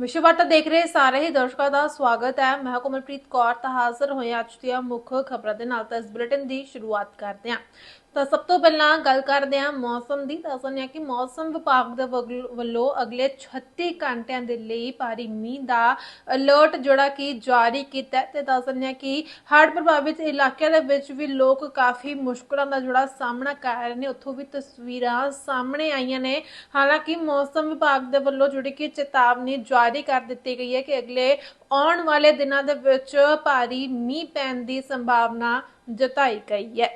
ਵਿਸ਼ਵ ਵਿਸ਼ਵਵਾਰਤਾ ਦੇਖ ਰਹੇ ਸਾਰੇ ਹੀ ਦਰਸ਼ਕਾਂ ਦਾ ਸਵਾਗਤ ਹੈ। ਮੈਂ ਹਾਂ ਕੋਮਲਪ੍ਰੀਤ ਕੌਰ, ਤਾਂ ਹਾਜ਼ਰ ਹੋਏ ਅੱਜ ਦੀਆਂ ਮੁੱਖ ਖਬਰਾਂ ਦੇ ਨਾਲ ਤਾਂ ਇਸ ਬੁਲੇਟਿਨ ਦੀ ਸ਼ੁਰੂਆਤ ਕਰਦੇ ਹਾਂ। ਤਾਂ ਸਭ ਤੋਂ ਪਹਿਲਾਂ ਗੱਲ ਕਰਦੇ ਹਾਂ ਮੌਸਮ ਦੀ, ਤਾਂ ਸੁਣਿਆ ਕਿ ਮੌਸਮ ਵਿਭਾਗ ਦੇ ਵੱਲੋਂ ਅਗਲੇ 36 ਘੰਟਿਆਂ ਦੇ ਲਈ ਭਾਰੀ ਮੀਂਹ ਦਾ ਅਲਰਟ ਜਿਹੜਾ ਕਿ ਜਾਰੀ ਕੀਤਾ ਤੇ ਦੱਸ ਦਿੰਦੇ ਕਿ ਹੜ੍ਹ ਪ੍ਰਭਾਵਿਤ ਇਲਾਕਿਆਂ ਦੇ ਵਿੱਚ ਵੀ ਲੋਕ ਕਾਫੀ ਮੁਸ਼ਕਲਾਂ ਦਾ ਜਿਹੜਾ ਸਾਹਮਣਾ ਕਰ ਰਹੇ ਨੇ। ਉੱਥੋਂ ਵੀ ਤਸਵੀਰਾਂ ਸਾਹਮਣੇ ਆਈਆਂ ਨੇ। ਹਾਲਾਂਕਿ ਮੌਸਮ ਵਿਭਾਗ ਦੇ ਵੱਲੋਂ ਜਿਹੜੀ ਕਿ ਚੇਤਾਵਨੀ ਜਾਰੀ ਕਰ ਦਿੱਤੀ ਗਈ ਹੈ ਕਿ ਅਗਲੇ ਆਉਣ ਵਾਲੇ ਦਿਨਾਂ ਦੇ ਵਿੱਚ ਭਾਰੀ ਮੀਂਹ ਪੈਣ ਦੀ ਸੰਭਾਵਨਾ ਜਤਾਈ ਗਈ ਹੈ।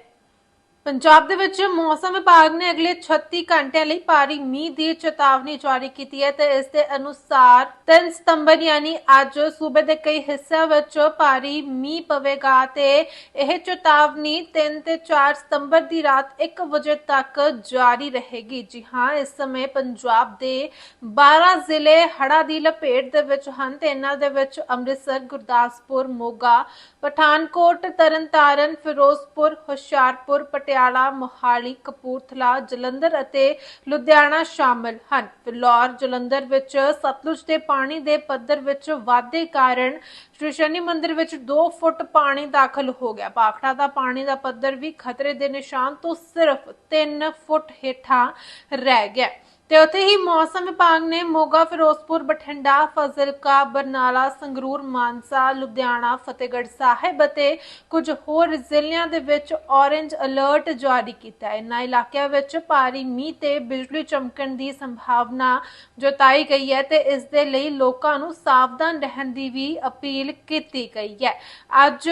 ਪੰਜਾਬ ਦੇ ਵਿੱਚ ਮੌਸਮ ਵਿਭਾਗ ਨੇ ਅਗਲੇ 36 ਘੰਟਿਆਂ ਲਈ ਭਾਰੀ ਮੀਂਹ ਦੀ ਚੇਤਾਵਨੀ ਜਾਰੀ ਕੀਤੀ ਹੈ ਤੇ ਇਸ ਦੇ ਅਨੁਸਾਰ 3 ਸਤੰਬਰ ਯਾਨੀ ਅੱਜ ਸੂਬੇ ਦੇ ਕਈ ਹਿੱਸਿਆਂ ਵਿੱਚ ਭਾਰੀ ਮੀਂਹ ਪਵੇਗਾ ਤੇ ਇਹ ਚੇਤਾਵਨੀ 3 ਤੇ 4 ਸਤੰਬਰ ਦੀ ਰਾਤ 1 ਵਜੇ ਤੱਕ ਜਾਰੀ ਰਹੇਗੀ। ਜੀ ਹਾਂ, ਇਸ ਸਮੇਂ ਪੰਜਾਬ ਦੇ 12 ਜ਼ਿਲ੍ਹੇ ਹੜਾ ਦੀ ਲਪੇਟ ਦੇ ਵਿੱਚ ਹਨ ਤੇ ਇਹਨਾਂ ਦੇ ਵਿੱਚ ਅੰਮ੍ਰਿਤਸਰ, ਗੁਰਦਾਸਪੁਰ, ਮੋਗਾ ਪਠਾਨਕੋਟ, ਤਰਨਤਾਰਨ, ਫਿਰੋਜ਼ਪੁਰ, ਹੁਸ਼ਿਆਰਪੁਰ, ਪਟਿਆਲਾ, ਮੋਹਾਲੀ, ਕਪੂਰਥਲਾ, ਜਲੰਧਰ ਅਤੇ ਲੁਧਿਆਣਾ ਸ਼ਾਮਲ ਹਨ। ਫਿਲੌਰ, ਜਲੰਧਰ ਵਿੱਚ ਸਤਲੁਜ ਦੇ ਪਾਣੀ ਦੇ ਪੱਧਰ ਵਿੱਚ ਵਾਧੇ ਕਾਰਨ ਸ਼੍ਰੀ ਸ਼ਨੀ ਮੰਦਿਰ ਵਿੱਚ 2 ਫੁੱਟ ਪਾਣੀ ਦਾਖਲ ਹੋ ਗਿਆ। ਬਾਖੜਾ ਦਾ ਪਾਣੀ ਦਾ ਪੱਧਰ ਵੀ ਖਤਰੇ ਦੇ ਨਿਸ਼ਾਨ ਤੋਂ ਸਿਰਫ 3 ਫੁੱਟ ਹੇਠਾਂ ਰਹਿ ਗਿਆ। ਤੇ ਉੱਥੇ ਹੀ ਮੌਸਮ ਵਿਭਾਗ ਨੇ ਮੋਗਾ, ਫਿਰੋਜ਼ਪੁਰ, ਬਠਿੰਡਾ, ਫਜ਼ਿਲਕਾ, ਬਰਨਾਲਾ, ਸੰਗਰੂਰ, ਮਾਨਸਾ, ਲੁਧਿਆਣਾ, ਫਤਿਹਗੜ੍ਹ ਸਾਹਿਬ ਅਤੇ ਕੁਝ ਹੋਰ ਜ਼ਿਲ੍ਹਿਆਂ ਦੇ ਵਿੱਚ ਔਰੇਂਜ ਅਲਰਟ ਜਾਰੀ ਕੀਤਾ ਹੈ। ਇਨ੍ਹਾਂ ਇਲਾਕਿਆਂ ਵਿੱਚ ਭਾਰੀ ਮੀਂਹ ਤੇ ਬਿਜਲੀ ਚਮਕਣ ਦੀ ਸੰਭਾਵਨਾ ਜਤਾਈ ਗਈ ਹੈ ਤੇ ਇਸ ਦੇ ਲਈ ਲੋਕਾਂ ਨੂੰ ਸਾਵਧਾਨ ਰਹਿਣ ਦੀ ਵੀ ਅਪੀਲ ਕੀਤੀ ਗਈ ਹੈ। ਅੱਜ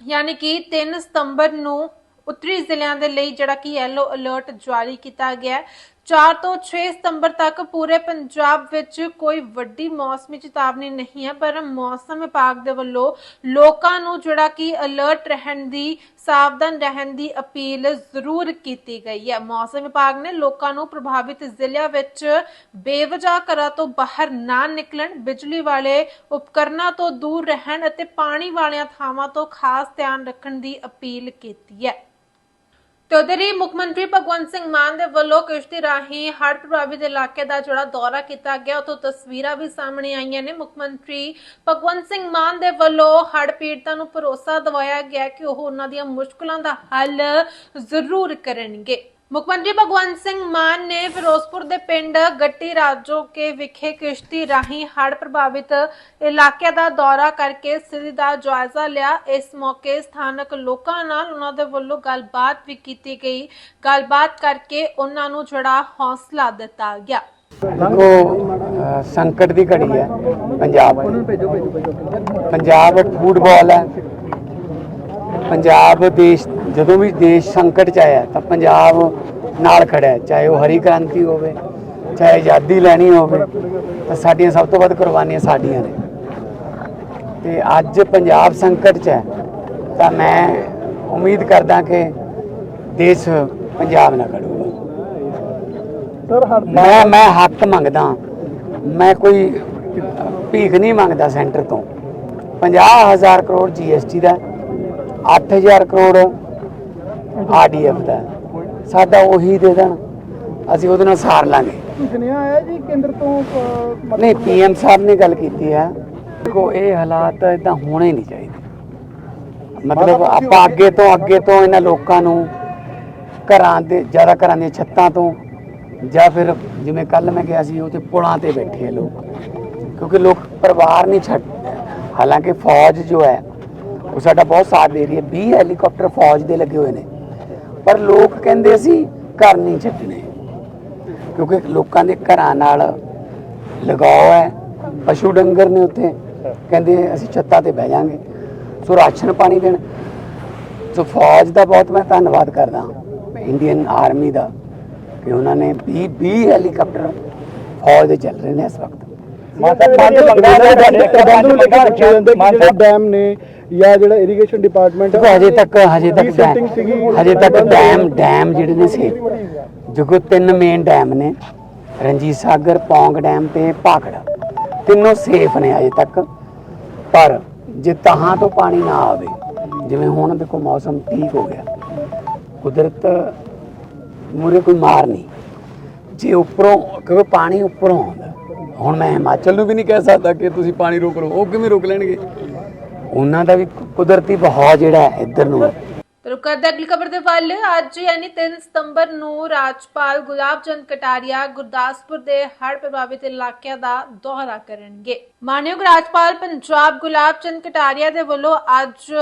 ਯਾਨੀ ਕਿ 3 ਸਤੰਬਰ ਨੂੰ ਉੱਤਰੀ ਜ਼ਿਲ੍ਹਿਆਂ ਦੇ ਲਈ ਜਿਹੜਾ ਕਿ ਯੈਲੋ ਅਲਰਟ ਜਾਰੀ ਕੀਤਾ ਗਿਆ 4 ਤੋਂ 6 ਸਤੰਬਰ ਤੱਕ ਪੂਰੇ ਪੰਜਾਬ ਵਿੱਚ ਕੋਈ ਵੱਡੀ ਮੌਸਮੀ ਚੇਤਾਵਨੀ ਨਹੀਂ ਹੈ, ਪਰ ਮੌਸਮ ਵਿਭਾਗ ਦੇ ਵੱਲੋਂ ਲੋਕਾਂ ਨੂੰ ਜਿਹੜਾ ਕਿ ਅਲਰਟ ਰਹਿਣ ਦੀ, ਸਾਵਧਾਨ ਰਹਿਣ ਦੀ ਅਪੀਲ ਜ਼ਰੂਰ ਕੀਤੀ ਗਈ ਹੈ। ਮੌਸਮ ਵਿਭਾਗ ਨੇ ਲੋਕਾਂ ਨੂੰ ਪ੍ਰਭਾਵਿਤ ਜ਼ਿਲ੍ਹਿਆਂ ਵਿੱਚ ਬੇਵਜਾ ਘਰਾਂ ਤੋਂ ਬਾਹਰ ਨਾ ਨਿਕਲਣ, ਬਿਜਲੀ ਵਾਲੇ ਉਪਕਰਨਾਂ ਤੋਂ ਦੂਰ ਰਹਿਣ ਅਤੇ ਪਾਣੀ ਵਾਲੀਆਂ ਥਾਵਾਂ ਤੋਂ ਖਾਸ ਧਿਆਨ ਰੱਖਣ ਦੀ ਅਪੀਲ ਕੀਤੀ ਹੈ। ਤੇ ਉਧਰ ਹੀ ਮੁੱਖ ਮੰਤਰੀ ਭਗਵੰਤ ਸਿੰਘ ਮਾਨ ਦੇ ਵੱਲੋਂ ਕਿਸ਼ਤੀ ਰਾਹੀਂ ਹੜ੍ਹ ਪ੍ਰਭਾਵਿਤ ਇਲਾਕੇ ਦਾ ਜਿਹੜਾ ਦੌਰਾ ਕੀਤਾ ਗਿਆ ਉਤੋਂ ਤਸਵੀਰਾਂ ਵੀ ਸਾਹਮਣੇ ਆਈਆਂ ਨੇ। ਮੁੱਖ ਮੰਤਰੀ ਭਗਵੰਤ ਸਿੰਘ ਮਾਨ ਦੇ ਵੱਲੋਂ ਹੜ੍ਹ ਪੀੜਤਾਂ ਨੂੰ ਭਰੋਸਾ ਦਿਵਾਇਆ ਗਿਆ ਕਿ ਉਹ ਉਹਨਾਂ ਦੀਆਂ ਮੁਸ਼ਕਲਾਂ ਦਾ ਹੱਲ ਜ਼ਰੂਰ ਕਰਨਗੇ। ਮੁੱਖ ਮੰਤਰੀ ਭਗਵੰਤ ਸਿੰਘ ਮਾਨ ਨੇ ਫਿਰੋਜ਼ਪੁਰ ਦੇ ਪਿੰਡ ਗੱਟੀ ਰਾਜੋ ਕੇ ਵਿਖੇ ਕਿਸ਼ਤੀ ਰਾਹੀਂ ਹੜ੍ਹ ਪ੍ਰਭਾਵਿਤ ਇਲਾਕਿਆਂ ਦਾ ਦੌਰਾ ਕਰਕੇ ਸਥਿਤੀ ਦਾ ਜਾਇਜ਼ਾ ਲਿਆ। ਇਸ ਮੌਕੇ ਸਥਾਨਕ ਲੋਕਾਂ ਨਾਲ ਉਹਨਾਂ ਦੇ ਵੱਲੋਂ ਗੱਲਬਾਤ ਵੀ ਕੀਤੀ ਗਈ। ਗੱਲਬਾਤ ਕਰਕੇ ਉਹਨਾਂ ਨੂੰ ਜਿਹੜਾ ਹੌਸਲਾ ਦਿੱਤਾ ਗਿਆ। ਦੇਖੋ ਅ, ਸੰਕਟ ਦੀ ਘੜੀ ਹੈ ਪੰਜਾਬ ਦੀ। ਪੰਜਾਬ ਫੁੱਟਬਾਲ ਹੈ। ਪੰਜਾਬ ਦੇਸ਼ ਜਦੋਂ ਵੀ ਦੇਸ਼ ਸੰਕਟ ਚ ਆਇਆ ਤਾਂ ਪੰਜਾਬ ਨਾਲ ਖੜਾ ਹੈ ਚਾਹੇ ਉਹ ਹਰੀ ਕ੍ਰਾਂਤੀ ਹੋਵੇ ਚਾਹੇ ਆਜ਼ਾਦੀ ਲੈਣੀ ਹੋਵੇ ਤਾਂ ਸਾਡੀਆਂ ਸਭ ਤੋਂ ਵੱਧ ਕੁਰਬਾਨੀਆਂ ਸਾਡੀਆਂ ਨੇ। ਤੇ ਅੱਜ ਪੰਜਾਬ ਸੰਕਟ ਚ ਹੈ ਤਾਂ ਮੈਂ ਉਮੀਦ ਕਰਦਾ ਕਿ ਦੇਸ਼ ਪੰਜਾਬ ਨਾਲ ਖੜੂਗਾ। ਮੈਂ ਮੈਂ ਹੱਕ ਮੰਗਦਾ ਮੈਂ ਕੋਈ ਭੀਖ ਨਹੀਂ ਮੰਗਦਾ ਸੈਂਟਰ ਤੋਂ। 50000 ਕਰੋੜ ਜੀਐਸਟੀ ਦਾ 8000 ਕਰੋੜ ਆਰਡੀਐਫ ਦਾ। ਸਾਡਾ ਉਹੀ ਦੇ ਦੇਣ। ਅਸੀਂ ਉਹਦੇ ਨਾਲ ਸਾਰ ਲਾਂਗੇ। ਸੁਨੇਹਾ ਆਇਆ ਜੀ ਕੇਂਦਰ ਤੋਂ ਨਹੀਂ ਪੀਐਮ ਸਾਹਿਬ ਨੇ ਗੱਲ ਕੀਤੀ ਹੈ ਦੇਖੋ ਇਹ ਹਾਲਾਤ ਇਦਾਂ ਹੋਣੇ ਨਹੀਂ ਚਾਹੀਦੇ। ਮਤਲਬ ਆਪਾਂ ਅੱਗੇ ਤੋਂ ਅੱਗੇ ਤੋਂ ਇਹਨਾਂ ਲੋਕਾਂ ਨੂੰ ਘਰਾਂ ਦੇ ਜ਼ਿਆਦਾ ਘਰਾਂ ਦੀਆਂ ਛੱਤਾਂ ਤੋਂ ਜਾਂ ਫਿਰ ਜਿਵੇਂ ਕੱਲ ਮੈਂ ਗਿਆ ਸੀ ਉਹ ਤੇ ਪੁਲਾਂ ਤੇ ਬੈਠੇ ਲੋਕ। ਕਿਉਂਕਿ ਲੋਕ ਪਰਿਵਾਰ ਨਹੀਂ ਛੱਡ ਹਾਲਾਂਕਿ ਫੌਜ ਜੋ ਹੈ ਉਹ ਸਾਡਾ ਬਹੁਤ ਸਾਥ ਦੇ ਰਹੀ ਹੈ। 20 ਹੈਲੀਕਾਪਟਰ ਫੌਜ ਦੇ ਲੱਗੇ ਹੋਏ ਨੇ। ਪਰ ਲੋਕ ਕਹਿੰਦੇ ਅਸੀਂ ਘਰ ਨਹੀਂ ਛੱਡਣੇ। ਕਿਉਂਕਿ ਲੋਕਾਂ ਦੇ ਘਰਾਂ ਨਾਲ ਲਗਾਓ ਹੈ। ਪਸ਼ੂ ਡੰਗਰ ਨੇ ਉੱਥੇ। ਕਹਿੰਦੇ ਅਸੀਂ ਛੱਤਾਂ ਤੇ ਬਹਿ ਜਾਾਂਗੇ। ਸੋ ਰਾਸ਼ਨ ਪਾਣੀ ਦੇਣ। ਸੋ ਫੌਜ ਦਾ ਬਹੁਤ ਮੈਂ ਧੰਨਵਾਦ ਕਰਦਾ ਇੰਡੀਅਨ ਆਰਮੀ ਦਾ ਕਿ ਉਹਨਾਂ ਨੇ 20 20 ਹੈਲੀਕਾਪਟਰ ਫੌਜ ਦੇ ਚੱਲ ਰਹੇ ਨੇ ਇਸ ਵਕਤ। ਮਾਤਾ ਪੰਜ ਮੰਗਾ ਜਿਹੜੇ ਡੈਮ ਨੇ ਜਾਂ ਜਿਹੜਾ ਇਰੀਗੇਸ਼ਨ ਡਿਪਾਰਟਮੈਂਟ ਦੇਖੋ ਹਜੇ ਤੱਕ ਹਜੇ ਤੱਕ ਸੀਗੀ ਹਜੇ ਤੱਕ ਡੈਮ ਡੈਮ ਜਿਹੜੇ ਨੇ ਸੇ ਦੇਖੋ ਤਿੰਨ ਮੇਨ ਡੈਮ ਨੇ ਰਣਜੀਤ ਸਾਗਰ ਪੌਂਗ ਡੈਮ ਤੇ ਭਾਖੜਾ। ਤਿੰਨੋਂ ਸੇਫ ਨੇ ਹਜੇ ਤੱਕ। ਪਰ ਜੇ ਤਹਾਂ ਤੋਂ ਪਾਣੀ ਨਾ ਆਵੇ ਜਿਵੇਂ ਹੁਣ ਦੇਖੋ ਮੌਸਮ ਠੀਕ ਹੋ ਗਿਆ ਕੁਦਰਤ ਮੂਰੇ ਕੋਈ ਮਾਰ ਨਹੀਂ। ਜੇ ਉੱਪਰੋਂ ਕਿਉਂਕਿ ਪਾਣੀ ਉੱਪਰੋਂ ਆਉਂਦਾ। ਹੁਣ ਮੈਂ ਹਿਮਾਚਲ ਨੂੰ ਵੀ ਨਹੀਂ ਕਹਿ ਸਕਦਾ ਕਿ ਤੁਸੀਂ ਪਾਣੀ ਰੋਕ ਲਓ ਉਹ ਕਿਵੇਂ ਰੋਕ ਲੈਣਗੇ? ਉਹਨਾਂ ਦਾ ਵੀ ਕੁਦਰਤੀ ਬਹਾਅ ਜਿਹੜਾ ਹੈ ਇੱਧਰ ਨੂੰ ਹੈ। ਰੁਕ ਕਰਦੇ ਅਗਲੀ ਖਬਰ ਦੇ ਵੱਲ, ਅੱਜ ਯਾਨੀ 3 ਸਤੰਬਰ ਨੂੰ ਰਾਜਪਾਲ ਗੁਲਾਬ ਚੰਦ ਕਟਾਰੀਆ ਗੁਰਦਾਸਪੁਰ ਦੇ ਹੜ੍ਹ ਪ੍ਰਭਾਵਿਤ ਇਲਾਕਿਆਂ ਦਾ ਦੌਰਾ ਕਰਨਗੇ। ਮਾਨਯੋਗ ਰਾਜਪਾਲ ਪੰਜਾਬ ਗੁਲਾਬ ਚੰਦ ਕਟਾਰੀਆ ਦੇ ਵੱਲੋਂ ਅੱਜ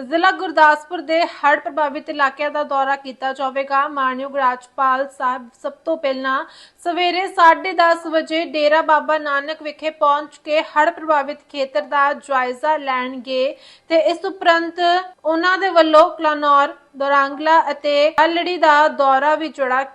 ਜ਼ਿਲ੍ਹਾ ਗੁਰਦਾਸਪੁਰ ਦੇ ਹੜ੍ਹ ਪ੍ਰਭਾਵਿਤ ਇਲਾਕਿਆਂ ਦਾ ਦੌਰਾ ਕੀਤਾ ਜਾਵੇਗਾ। ਮਾਨਯੋਗ ਰਾਜਪਾਲ ਸਾਹਿਬ, ਸਭ ਤੋਂ ਪਹਿਲਾਂ ਸਵੇਰੇ 10:30 ਵਜੇ ਡੇਰਾ ਬਾਬਾ ਨਾਨਕ ਵਿਖੇ ਪਹੁੰਚ ਕੇ ਹੜ੍ਹ ਪ੍ਰਭਾਵਿਤ ਖੇਤਰ ਦਾ ਜਾਇਜ਼ਾ ਲੈਣਗੇ ਤੇ ਇਸ ਉਪਰੰਤ ਉਹਨਾਂ ਦੇ ਵੱਲੋਂ ਕਲਾਨੌਰ ਦੋਰਾਂਗਲਾ ਅਤੇ ਅਲੜੀ ਦਾ ਦੌਰਾ ਵੀ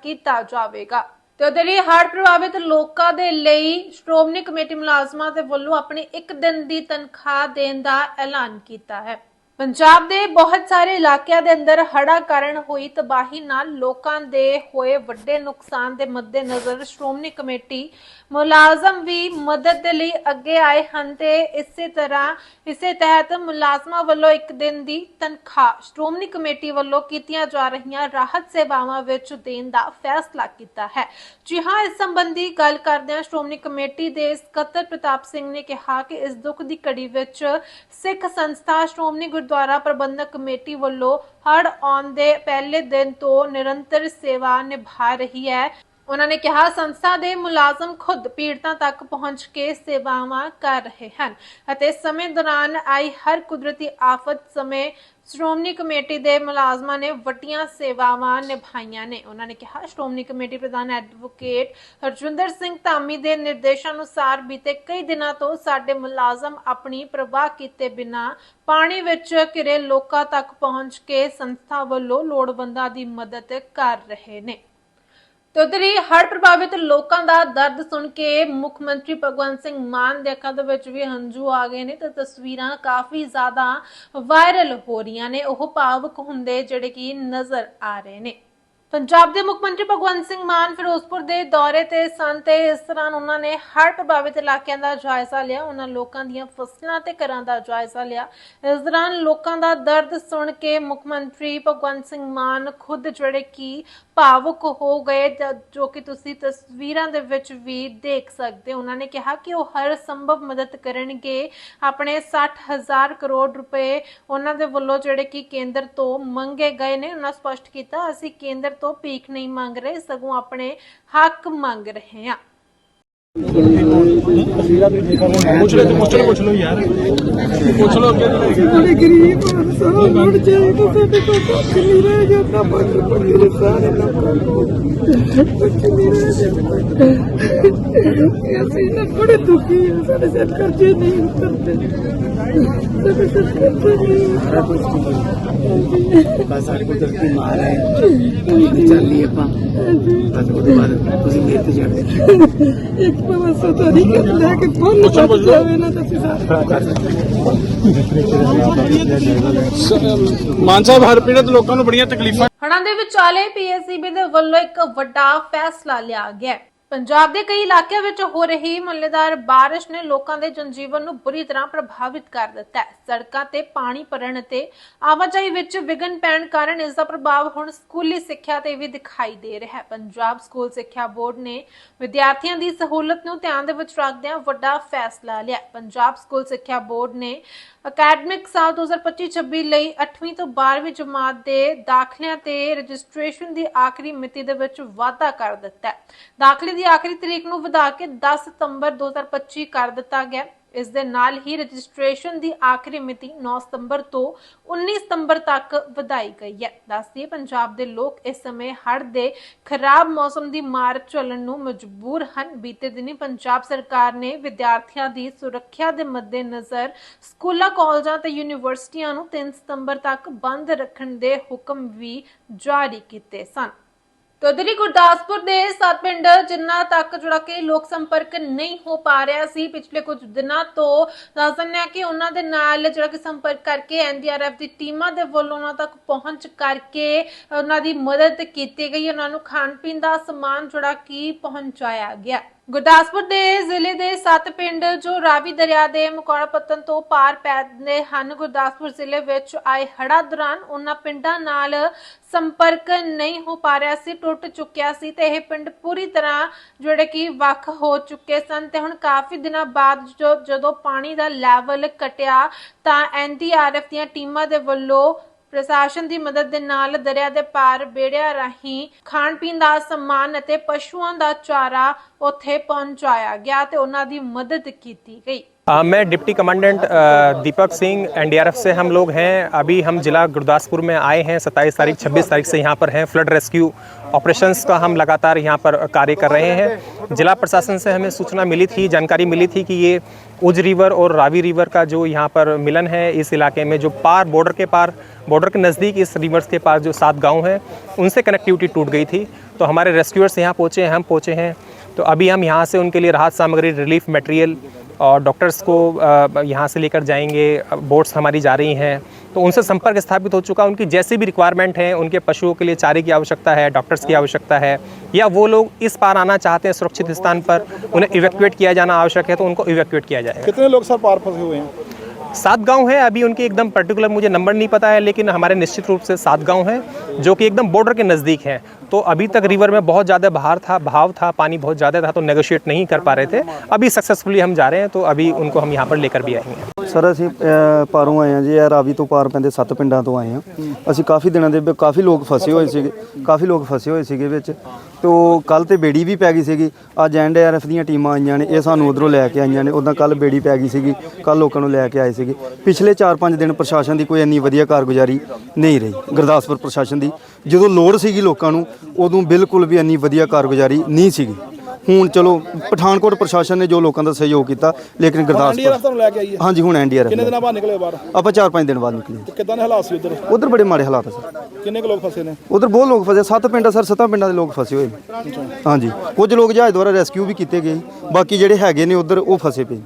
ਕੀਤਾ ਜਾਵੇਗਾ। ਤੇ ਉਧਰ ਹੀ ਹੜ੍ਹ ਪ੍ਰਭਾਵਿਤ ਲੋਕਾਂ ਦੇ ਲਈ ਸ਼੍ਰੋਮਣੀ ਕਮੇਟੀ ਮੁਲਾਜ਼ਮਾਂ ਦੇ ਵੱਲੋਂ ਆਪਣੀ ਇੱਕ ਦਿਨ ਦੀ ਤਨਖਾਹ ਦੇਣ ਦਾ ਐਲਾਨ ਕੀਤਾ ਹੈ। ਪੰਜਾਬ ਦੇ ਬਹੁਤ ਸਾਰੇ ਇਲਾਕਿਆਂ ਦੇ ਅੰਦਰ ਹੜ੍ਹਾਂ ਕਾਰਨ ਹੋਈ ਤਬਾਹੀ ਨਾਲ ਲੋਕਾਂ ਦੇ ਹੋਏ ਵੱਡੇ ਨੁਕਸਾਨ ਦੇ ਮੱਦੇਨਜ਼ਰ ਸ਼੍ਰੋਮਣੀ ਕਮੇਟੀ ਮੁਲਾਜ਼ਮ ਵੀ ਮਦਦ ਦੇ ਲਈ ਅੱਗੇ ਆਏ ਹਨ ਤੇ ਇਸੇ ਤਰ੍ਹਾਂ, ਇਸੇ ਤਹਿਤ ਮੁਲਾਜ਼ਮਾਂ ਵੱਲੋਂ ਇੱਕ ਦਿਨ ਦੀ ਤਨਖਾਹ ਸ਼੍ਰੋਮਣੀ ਕਮੇਟੀ ਵੱਲੋਂ ਕੀਤੀਆਂ ਜਾ ਰਹੀਆਂ ਰਾਹਤ ਸੇਵਾਵਾਂ ਵਿੱਚ ਦੇਣ ਦਾ ਫੈਸਲਾ ਕੀਤਾ ਹੈ। ਜੀ ਹਾਂ, ਇਸ ਸੰਬੰਧੀ ਗੱਲ ਕਰਦਿਆਂ ਸ਼੍ਰੋਮਣੀ ਕਮੇਟੀ ਦੇ ਸਕੱਤਰ ਪ੍ਰਤਾਪ ਸਿੰਘ ਨੇ ਕਿਹਾ ਕਿ ਇਸ ਦੁੱਖ ਦੀ ਘੜੀ ਵਿੱਚ ਸਿੱਖ ਸੰਸਥਾ ਸ਼੍ਰੋਮਣੀ ਗੁਰਦੁਆਰਾ ਪ੍ਰਬੰਧਕ ਕਮੇਟੀ ਵੱਲੋਂ ਹੜ ਆਉਣ ਦੇ ਪਹਿਲੇ ਦਿਨ ਤੋਂ ਨਿਰੰਤਰ ਸੇਵਾ ਨਿਭਾ ਰਹੀ ਹੈ। ਉਹਨਾਂ ਨੇ ਕਿਹਾ, ਸੰਸਥਾ ਦੇ ਮੁਲਾਜ਼ਮ ਖੁਦ ਪੀੜਤਾਂ ਤੱਕ ਪਹੁੰਚ ਕੇ ਸੇਵਾਵਾਂ ਕਰ ਰਹੇ ਹਨ ਅਤੇ ਸਮੇਂ ਦੌਰਾਨ ਆਈ ਹਰ ਕੁਦਰਤੀ ਆਫਤ ਸਮੇਂ ਸ਼੍ਰੋਮਣੀ ਕਮੇਟੀ ਦੇ ਮੁਲਾਜ਼ਮਾਂ ਨੇ ਵੱਡੀਆਂ ਸੇਵਾਵਾਂ ਨਿਭਾਈਆਂ ਨੇ। ਉਹਨਾਂ ਨੇ ਕਿਹਾ, ਸ਼੍ਰੋਮਣੀ ਕਮੇਟੀ ਪ੍ਰਧਾਨ ਐਡਵੋਕੇਟ ਹਰਜਿੰਦਰ ਸਿੰਘ ਧਾਮੀ ਦੇ ਨਿਰਦੇਸ਼ਾਂ ਅਨੁਸਾਰ ਬੀਤੇ ਕਈ ਦਿਨਾਂ ਤੋਂ ਸਾਡੇ ਮੁਲਾਜ਼ਮ ਆਪਣੀ ਪ੍ਰਵਾਹ ਕੀਤੇ ਬਿਨਾ ਪਾਣੀ ਵਿੱਚ ਘਿਰੇ ਲੋਕਾਂ ਤੱਕ ਪਹੁੰਚ ਕੇ ਸੰਸਥਾ ਵੱਲੋਂ ਲੋੜਵੰਦਾਂ ਦੀ ਮਦਦ ਕਰ ਰਹੇ ਨੇ। ਤੇ ਉਧਰ ਹੀ ਹੜ੍ਹ ਪ੍ਰਭਾਵਿਤ ਲੋਕਾਂ ਦਾ ਦਰਦ ਸੁਣ ਕੇ ਮੁੱਖ ਮੰਤਰੀ ਭਗਵੰਤ ਸਿੰਘ ਮਾਨ ਦੇ ਅੱਖਾਂ ਦੇ ਵਿੱਚ ਵੀ ਹੰਝੂ ਆ ਗਏ ਨੇ ਤੇ ਤਸਵੀਰਾਂ ਕਾਫੀ ਜ਼ਿਆਦਾ ਵਾਇਰਲ ਹੋ ਰਹੀਆਂ ਨੇ। ਉਹ ਭਾਵੁਕ ਹੁੰਦੇ ਜਿਹੜੇ ਕਿ ਨਜ਼ਰ ਆ ਰਹੇ ਨੇ। ਪੰਜਾਬ ਦੇ ਮੁੱਖ ਮੰਤਰੀ ਭਗਵੰਤ ਸਿੰਘ ਮਾਨ ਫਿਰੋਜ਼ਪੁਰ ਦੇ ਦੌਰੇ ਤੇ ਸਨ ਤੇ ਇਸ ਦੌਰਾਨ ਉਹਨਾਂ ਨੇ ਹੜ੍ਹ ਪ੍ਰਭਾਵਿਤ ਇਲਾਕਿਆਂ ਦਾ ਜਾਇਜ਼ਾ ਲਿਆ, ਉਹਨਾਂ ਲੋਕਾਂ ਦੀਆਂ ਫਸਲਾਂ ਤੇ ਘਰਾਂ ਦਾ ਜਾਇਜ਼ਾ ਲਿਆ। ਇਸ ਦੌਰਾਨ ਲੋਕਾਂ ਦਾ ਦਰਦ ਸੁਣ ਕੇ ਮੁੱਖ ਮੰਤਰੀ ਭਗਵੰਤ ਸਿੰਘ ਮਾਨ ਖੁਦ ਜਿਹੜੇ ਕਿ ਭਾਵੁਕ ਹੋ ਗਏ, ਜ- ਜੋ ਕਿ ਤੁਸੀਂ ਤਸਵੀਰਾਂ ਦੇ ਵਿੱਚ ਵੀ ਦੇਖ ਸਕਦੇ ਹੋ। ਉਹਨਾਂ ਨੇ ਕਿਹਾ ਕਿ ਉਹ ਹਰ ਸੰਭਵ ਮਦਦ ਕਰਨਗੇ। ਆਪਣੇ 60000 ਕਰੋੜ ਰੁਪਏ ਉਹਨਾਂ ਦੇ ਵੱਲੋਂ ਜਿਹੜੇ ਕਿ ਕੇਂਦਰ ਤੋਂ ਮੰਗੇ ਗਏ ਨੇ। ਉਹਨਾਂ ਸਪਸ਼ਟ ਕੀਤਾ, ਅਸੀਂ ਕੇਂਦਰ ਤੋਂ ਭੀਖ ਨਹੀਂ ਮੰਗ ਰਹੇ ਸਗੋਂ ਆਪਣੇ ਹੱਕ ਮੰਗ ਰਹੇ ਹਾਂ ਸਾਡੇ ਗਰੀਬ ਸਾਰਾ ਲੁੱਟ ਜਾਏਗਾ ਸਾਡੇ ਕੋਲ ਕੁਛ ਨਹੀਂ ਰਹਿ ਗਿਆ ਨਾ ਬਾਕੀ ਮੇਰੇ ਸਾਰੇ ਲੋਕਾਂ ਨੂੰ ਕੁਛ ਨਹੀਂ ਰਹਿ ਗਿਆ ਅਸੀਂ ਨਾ ਬੜੇ ਦੁਖੀ ਹਾਂ ਸਾਡੇ ਸਿਰ ਕਰਜ਼ੇ ਨਹੀਂ ਉਤਰਦੇ ਸਾਡੇ ਸਿਰ ਕਰਜ਼ੇ ਨਹੀਂ ਬਸ ਸਾਡੇ ਕੋਲ ਤਰਕੀ ਮਾਰ ਹੈ ਤੇ ਚੱਲੀ ਆਪਾਂ ਬਸ ਉਹਦੇ ਬਾਅਦ ਤੁਸੀਂ ਮੇਰੇ ਤੇ ਚੜ੍ਹ ਇੱਕ ਪਵਸੋ ਤਾਂ ਕਿ ਲੈ ਕੇ ਫੋਨ ਬਚ ਜਾਵੇ ਨਾ ਤੁਸੀਂ ਸਾਰੇ। ਮਾਨ ਸਾਹਿਬ ਹਰ ਪੀੜਤ ਲੋਕਾਂ ਨੂੰ ਬੜੀਆਂ ਤਕਲੀਫਾਂ ਹੜ੍ਹਾਂ ਦੇ ਵਿਚਾਲੇ ਪੀਐਸਸੀਬੀ ਦੇ ਵੱਲੋਂ ਇੱਕ ਵੱਡਾ ਫੈਸਲਾ ਲਿਆ ਗਿਆ ਹੈ। ਪੰਜਾਬ ਦੇ ਕਈ ਇਲਾਕਿਆਂ ਵਿੱਚ ਹੋ ਰਹੀ ਮੁੱਲੇਦਾਰ ਬਾਰਿਸ਼ ਨੇ ਲੋਕਾਂ ਦੇ ਜਨਜੀਵਨ ਨੂੰ ਬੁਰੀ ਤਰ੍ਹਾਂ ਪ੍ਰਭਾਵਿਤ ਕਰ ਦਿੱਤਾ ਹੈ। ਸੜਕਾਂ ਤੇ ਪਾਣੀ ਭਰਨ ਅਤੇ ਆਵਾਜਾਈ ਵਿੱਚ ਵਿਘਨ ਪੈਣ ਕਾਰਨ ਇਸ ਦਾ ਪ੍ਰਭਾਵ ਹੁਣ ਸਕੂਲੀ ਸਿੱਖਿਆ ਤੇ ਵੀ ਦਿਖਾਈ ਦੇ ਰਿਹਾ ਹੈ। ਪੰਜਾਬ ਸਕੂਲ ਸਿੱਖਿਆ ਬੋਰਡ ਨੇ ਵਿਦਿਆਰਥੀਆਂ ਦੀ ਸਹੂਲਤ ਨੂੰ ਧਿਆਨ ਦੇ ਵਿੱਚ ਰੱਖਦਿਆਂ ਵੱਡਾ ਫੈਸਲਾ ਲਿਆ ਪੰਜਾਬ ਸਕੂਲ ਸਿੱਖਿਆ ਬੋਰਡ ਨੇ ਅਕੈਡਮਿਕ ਸਾਲ 2025-26 ਲਈ 8ਵੀਂ ਤੋਂ 12ਵੀਂ ਜਮਾਤ ਦੇ ਦਾਖਲਿਆਂ ਤੇ ਰਜਿਸਟ੍ਰੇਸ਼ਨ ਦੀ ਆਖਰੀ ਮਿਤੀ ਦੇ ਵਿੱਚ ਵਾਧਾ ਕਰ ਦਿੱਤਾ ਹੈ। ਦਾਖਲੇ ਦੀ ਆਖਰੀ ਤਰੀਕ ਨੂੰ ਵਧਾ ਕੇ 10 ਸਤੰਬਰ 2025 ਕਰ ਦਿੱਤਾ ਗਿਆ। ਇਸ ਦੇ ਨਾਲ ਹੀ ਰਜਿਸਟ੍ਰੇਸ਼ਨ ਦੀ ਆਖਰੀ ਮਿਤੀ 9 ਸਤੰਬਰ ਤੋਂ 19 ਸਤੰਬਰ ਤੱਕ ਵਧਾਈ ਗਈ ਹੈ। ਦੱਸਦੀਏ ਪੰਜਾਬ ਦੇ ਲੋਕ ਇਸ ਸਮੇਂ ਹੜ੍ਹ ਦੇ ਖਰਾਬ ਮੌਸਮ ਦੀ ਮਾਰ ਝੱਲਣ ਨੂੰ ਮਜਬੂਰ ਹਨ। ਬੀਤੇ ਦਿਨੀ ਪੰਜਾਬ ਸਰਕਾਰ ਨੇ ਵਿਦਿਆਰਥੀਆਂ ਦੀ ਸੁਰੱਖਿਆ ਦੇ ਮੱਦੇਨਜ਼ਰ ਸਕੂਲਾਂ, ਕਾਲਜਾਂ ਤੇ ਯੂਨੀਵਰਸਿਟੀਆਂ ਨੂੰ 3 ਸਤੰਬਰ ਤੱਕ ਬੰਦ ਰੱਖਣ ਦੇ ਹੁਕਮ ਵੀ ਜਾਰੀ ਕੀਤੇ ਸਨ। ਤਦਰੀ ਗੁਰਦਾਸਪੁਰ ਦੇ ਸੱਤ ਪਿੰਡ ਜਿਨ੍ਹਾਂ ਤੱਕ ਜਿਹੜਾ ਕਿ ਲੋਕ ਸੰਪਰਕ ਨਹੀਂ ਹੋ ਪਾ ਰਿਹਾ ਸੀ, ਪਿਛਲੇ ਕੁਝ ਦਿਨਾਂ ਤੋਂ ਦੱਸ ਦਿੰਦੇ ਆ ਕਿ ਉਹਨਾਂ ਦੇ ਨਾਲ ਜਿਹੜਾ ਕਿ ਸੰਪਰਕ ਕਰਕੇ ਐਨਡੀਆਰਐਫ ਦੀ ਟੀਮਾਂ ਦੇ ਵੱਲੋਂ ਉਹਨਾਂ ਤੱਕ ਪਹੁੰਚ ਕਰਕੇ ਉਹਨਾਂ ਦੀ ਮਦਦ ਕੀਤੀ ਗਈ, ਉਹਨਾਂ ਨੂੰ ਖਾਣ ਪੀਣ ਦਾ ਸਮਾਨ ਜਿਹੜਾ ਕਿ ਪਹੁੰਚਾਇਆ ਗਿਆ। ਗੁਰਦਾਸਪੁਰ ਦੇ ਜ਼ਿਲ੍ਹੇ ਦੇ ਸੱਤ ਪਿੰਡ ਜੋ ਰਾਵੀ ਦਰਿਆ ਦੇ ਮਕੌੜਾ ਪੱਤਨ ਤੋਂ ਪਾਰ ਪੈਂਦੇ ਹਨ, ਗੁਰਦਾਸਪੁਰ ਜ਼ਿਲ੍ਹੇ ਵਿੱਚ ਆਏ ਹੜ੍ਹਾਂ ਦੌਰਾਨ ਉਹਨਾਂ ਪਿੰਡਾਂ ਨਾਲ ਸੰਪਰਕ ਨਹੀਂ ਹੋ ਪਾ ਰਿਹਾ ਸੀ, ਟੁੱਟ ਚੁੱਕਿਆ ਸੀ ਤੇ ਇਹ ਪਿੰਡ ਪੂਰੀ ਤਰ੍ਹਾਂ ਜਿਹੜੇ ਕਿ ਵੱਖ ਹੋ ਚੁੱਕੇ ਸਨ ਤੇ ਹੁਣ ਕਾਫੀ ਦਿਨਾਂ ਬਾਅਦ ਜੋ ਜਦੋਂ ਪਾਣੀ ਦਾ ਲੈਵਲ ਘਟਿਆ ਤਾਂ ਐਨਡੀਆਰਐਫ ਦੀਆਂ ਟੀਮਾਂ ਦੇ ਵੱਲੋਂ ਪ੍ਰਸ਼ਾਸਨ ਦੀ ਮਦਦ ਦੇ ਨਾਲ ਦਰਿਆ ਦੇ ਪਾਰ ਬੇੜਿਆਂ ਰਾਹੀਂ ਖਾਣ ਪੀਣ ਦਾ ਸਮਾਨ ਅਤੇ ਪਸ਼ੂਆਂ ਦਾ ਚਾਰਾ ਉੱਥੇ ਪਹੁੰਚਾਇਆ ਗਿਆ ਤੇ ਉਹਨਾਂ ਦੀ ਮਦਦ ਕੀਤੀ ਗਈ अ, मैं डिप्टी कमांडेंट अ, दीपक सिंह एनडीआरएफ से हम लोग हैं अभी हम जिला गुरदासपुर में आए हैं 27 तारीख 26 तारीख से यहाँ पर हैं फ्लड रेस्क्यू ऑपरेशंस का हम लगातार यहाँ पर कार्य कर रहे हैं जिला प्रशासन से हमें सूचना मिली थी जानकारी मिली थी कि ये उज रिवर और रावी रिवर का जो यहाँ पर मिलन है इस इलाके में जो पार बॉर्डर के पार बॉर्डर के नज़दीक इस रिवर्स के पास जो सात गाँव हैं, उनसे कनेक्टिविटी टूट गई थी। तो हमारे रेस्क्यूअर्स यहाँ पहुँचे हैं, हम पहुँचे हैं। तो अभी हम यहाँ से उनके लिए राहत सामग्री रिलीफ मटेरियल और डॉक्टर्स को यहाँ से लेकर जाएँगे। बोट्स हमारी जा रही हैं। तो उनसे संपर्क स्थापित हो चुका उनकी जैसी भी रिक्वायरमेंट है, उनके पशुओं के लिए चारे की आवश्यकता है डॉक्टर्स की आवश्यकता है, या वो लोग इस पार आना चाहते हैं सुरक्षित स्थान पर, उन्हें इवैक्यूएट किया जाना आवश्यक है तो उनको इवैक्यूएट किया जाएगा। कितने लोग सर पार फंसे हुए हैं? सात गांव है अभी उनके एकदम पर्टिकुलर मुझे नंबर नहीं पता है लेकिन हमारे निश्चित रूप से सात गांव हैं जो कि एकदम बॉर्डर के नज़दीक हैं तो अभी तक रिवर में बहुत ज़्यादा बहार था बहाव था पानी बहुत ज़्यादा था तो नेगोशिएट नहीं कर पा रहे थे अभी सक्सेसफुली हम जा रहे हैं तो अभी उनको हम यहाँ पर लेकर भी आएंगे ਸਰ ਅਸੀਂ ਅ, ਪਾਰੋਂ ਆਏ ਹਾਂ ਜੀ ਇਹ ਰਾਵੀ ਤੋਂ ਪਾਰ ਪੈਂਦੇ ਸੱਤ ਪਿੰਡਾਂ ਤੋਂ ਆਏ ਹਾਂ ਅਸੀਂ ਕਾਫੀ ਦਿਨਾਂ ਦੇ ਵਿੱਚ ਕਾਫੀ ਲੋਕ ਫਸੇ ਹੋਏ ਸੀਗੇ ਕਾਫੀ ਲੋਕ ਫਸੇ ਹੋਏ ਸੀਗੇ ਵਿੱਚ ਤੋਂ ਕੱਲ ਤੇ ਬੇੜੀ ਵੀ ਪੈ ਗਈ ਸੀਗੀ। ਅੱਜ ਐਨਡੀਆਰਐਫ ਦੀਆਂ ਟੀਮਾਂ ਆਈਆਂ ਨੇ, ਇਹ ਸਾਨੂੰ ਉਧਰੋਂ ਲੈ ਕੇ ਆਈਆਂ ਨੇ। ਉਦਾਂ ਕੱਲ ਬੇੜੀ ਪੈ ਗਈ ਸੀਗੀ ਕੱਲ ਲੋਕਾਂ ਨੂੰ ਲੈ ਕੇ ਆਏ ਸੀਗੇ। ਪਿਛਲੇ 4-5 ਦਿਨ ਪ੍ਰਸ਼ਾਸਨ ਦੀ ਕੋਈ ਇੰਨੀ ਵਧੀਆ ਕਾਰਗੁਜ਼ਾਰੀ ਨਹੀਂ ਰਹੀ, ਗੁਰਦਾਸਪੁਰ ਪ੍ਰਸ਼ਾਸਨ ਦੀ। ਜਦੋਂ ਲੋੜ ਸੀਗੀ ਲੋਕਾਂ ਨੂੰ, ਉਦੋਂ ਬਿਲਕੁਲ ਵੀ ਇੰਨੀ ਵਧੀਆ ਕਾਰਗੁਜ਼ਾਰੀ ਨਹੀਂ ਸੀਗੀ। ਹੁਣ ਚਲੋ ਪਠਾਨਕੋਟ ਪ੍ਰਸ਼ਾਸਨ ਨੇ ਜੋ ਲੋਕਾਂ ਦਾ ਸਹਿਯੋਗ ਕੀਤਾ ਲੇਕਿਨ ਗੁਰਦਾਸਪੁਰ ਤੁਹਾਨੂੰ ਲੈ ਕੇ ਆਈ ਹੈ? ਹਾਂਜੀ ਹੁਣ ਐਨਡੀਆਰਐਫ ਕਿੰਨੇ ਦਿਨਾਂ ਬਾਅਦ ਨਿਕਲੇ ਬਾਹਰ? ਆਪਾਂ 4-5 ਦਿਨ ਬਾਅਦ ਨਿਕਲੇ। ਕਿੱਦਾਂ ਦੇ ਹਾਲਾਤ ਸੀ ਉਧਰ? ਉਧਰ ਬੜੇ ਮਾੜੇ ਹਾਲਾਤ ਸਰ। ਕਿੰਨੇ ਕੁ ਲੋਕ ਫਸੇ ਨੇ? ਉਧਰ ਬਹੁਤ ਲੋਕ ਫਸੇ ਸੱਤ ਪਿੰਡ ਸਰ ਸੱਤਾਂ ਪਿੰਡਾਂ ਦੇ ਲੋਕ ਫਸੇ ਹੋਏ ਨੇ। ਹਾਂਜੀ ਕੁਝ ਲੋਕ ਜਹਾਜ਼ ਦੁਆਰਾ ਰੈਸਕਿਊ ਵੀ ਕੀਤੇ ਗਏ ਬਾਕੀ ਜਿਹੜੇ ਹੈਗੇ ਨੇ ਉਧਰ ਉਹ ਫਸੇ ਪਏ।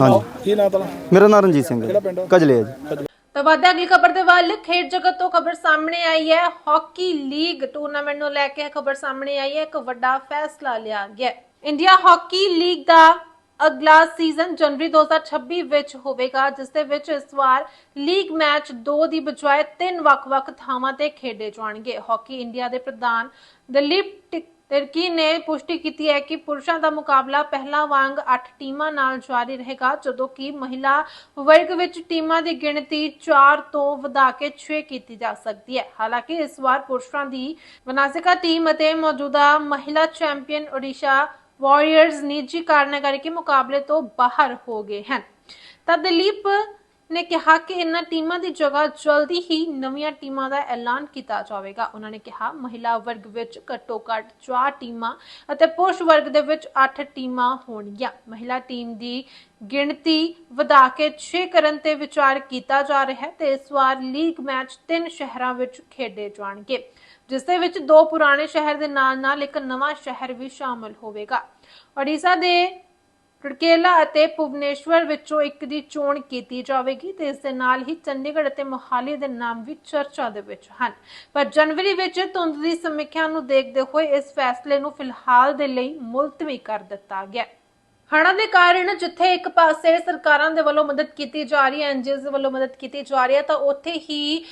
ਹਾਂਜੀ। ਕੀ ਨਾਂ ਤਲਾ ਮੇਰਾ ਨਾਮ ਰਣਜੀਤ ਸਿੰਘ ਹੈ? ਕਜਲੇ ਹੈ ਜੀ ਤਾਂ ਵੱਧ ਅਗਲੀ ਖਬਰ ਦੇ ਵੱਲ ਖੇਡ ਜਗਤ ਤੋਂ ਖਬਰ ਸਾਹਮਣੇ ਆਈ ਹੈ। ਹਾਕੀ ਲੀਗ ਟੂਰਨਾਮੈਂਟ ਨੂੰ ਲੈ ਕੇ ਖਬਰ ਸਾਹਮਣੇ ਆਈ ਹੈ। ਇੱਕ ਵੱਡਾ ਫੈਸਲਾ ਲਿਆ ਗਿਆ ਇੰਡੀਆ ਹਾਕੀ ਲੀਗ ਦਾ ਅਗਲਾ ਸੀਜ਼ਨ ਜਨਵਰੀ 2026 ਵਿੱਚ ਹੋਵੇਗਾ, ਜਿਸ ਦੇ ਵਿੱਚ ਇਸ ਵਾਰ ਲੀਗ ਮੈਚ 2 ਦੀ ਬਜਾਏ ਤਿੰਨ ਵੱਖ-ਵੱਖ ਥਾਵਾਂ ਤੇ ਖੇਡੇ ਜਾਣਗੇ। ਹਾਕੀ ਇੰਡੀਆ ਦੇ ਪ੍ਰਧਾਨ ਦਲੀਪ ਟਿਕ- ਨੇ ਪੁਸ਼ਟੀ ਕੀਤੀ ਹੈ ਕਿ ਪੁਰਸ਼ਾਂ ਦਾ ਮੁਕਾਬਲਾ ਪਹਿਲਾਂ ਵਾਂਗ 8 ਟੀਮਾਂ ਨਾਲ ਜਾਰੀ ਰਹੇਗਾ, ਜਦੋਂ ਕਿ ਮਹਿਲਾ ਵਰਗ ਵਿੱਚ ਟੀਮਾਂ ਦੀ ਗਿਣਤੀ 4 ਤੋਂ ਵਧਾ ਕੇ 6 ਕੀਤੀ ਜਾ ਸਕਦੀ ਹੈ। ਹਾਲਾਂਕਿ ਇਸ ਵਾਰ ਪੁਰਸ਼ਾਂ ਦੀ ਵਨਾਸਿਕਾ ਟੀਮ ਅਤੇ ਮੌਜੂਦਾ ਮਹਿਲਾ ਚੈਂਪੀਅਨ ਓਡੀਸ਼ਾ ਵਾਰੀਅਰਜ਼ ਨਿੱਜੀ ਕਾਰਨਾਂ ਕਰਕੇ ਮੁਕਾਬਲੇ ਤੋਂ ਬਾਹਰ ਹੋ ਗਏ ਹਨ। ਤਾਂ ਦਲੀਪ ਨੇ ਕਿਹਾ ਕਿ ਇਹਨਾਂ ਟੀਮਾਂ ਦੀ ਜਗ੍ਹਾ ਜਲਦੀ ਹੀ ਨਵੀਆਂ ਟੀਮਾਂ ਦਾ ਐਲਾਨ ਕੀਤਾ ਜਾਵੇਗਾ। ਉਹਨਾਂ ਨੇ ਕਿਹਾ, ਮਹਿਲਾ ਵਰਗ ਵਿੱਚ ਘੱਟੋ ਘੱਟ 4 ਟੀਮਾਂ ਅਤੇ ਪੁਰਸ਼ ਵਰਗ ਦੇ ਵਿੱਚ 8 ਟੀਮਾਂ ਹੋਣਗੀਆਂ। ਮਹਿਲਾ ਟੀਮ ਦੀ ਗਿਣਤੀ ਵਧਾ ਕੇ 6 ਕਰਨ ਤੇ ਵਿਚਾਰ ਕੀਤਾ ਜਾ ਰਿਹਾ ਹੈ ਤੇ ਇਸ ਵਾਰ ਲੀਗ ਮੈਚ ਤਿੰਨ ਸ਼ਹਿਰਾਂ ਵਿੱਚ ਖੇਡੇ ਜਾਣਗੇ, ਜਿਸ ਦੇ ਵਿੱਚ ਦੋ ਪੁਰਾਣੇ ਸ਼ਹਿਰ ਦੇ ਨਾਲ-ਨਾਲ ਇੱਕ ਨਵਾਂ ਸ਼ਹਿਰ ਵੀ ਸ਼ਾਮਲ ਹੋਵੇਗਾ। ਓਡੀਸ਼ਾ ਦੇ ਰੁੜਕੇਲਾ ਅਤੇ ਭੁਵਨੇਸ਼ਵਰ ਵਿੱਚੋਂ ਇੱਕ ਦੀ ਚੋਣ ਕੀਤੀ ਜਾਵੇਗੀ ਤੇ ਇਸ ਦੇ ਨਾਲ ਹੀ ਚੰਡੀਗੜ੍ਹ ਅਤੇ ਮੋਹਾਲੀ ਦੇ ਨਾਮ ਵੀ ਚਰਚਾ ਦੇ ਵਿੱਚ ਹਨ। ਪਰ ਜਨਵਰੀ ਵਿੱਚ ਧੁੰਦ ਦੀ ਸਮੀਖਿਆ ਨੂੰ ਦੇਖਦੇ ਹੋਏ ਇਸ ਫੈਸਲੇ ਨੂੰ ਫਿਲਹਾਲ ਦੇ ਲਈ ਮੁਲਤਵੀ ਕਰ ਦਿੱਤਾ ਗਿਆ। ਹੜ੍ਹਾਂ ਦੇ ਕਾਰਨ ਜਿੱਥੇ ਇੱਕ ਪਾਸੇ ਸਰਕਾਰਾਂ ਦੇ ਵੱਲੋਂ ਮਦਦ ਕੀਤੀ ਜਾ ਰਹੀ ਹੈ ਐਨਜੀਓਜ਼ ਦੇ ਵੱਲੋਂ ਮਦਦ ਕੀਤੀ ਜਾ ਰਹੀ ਹੈ, ਤਾਂ ਉੱਥੇ ਹੀ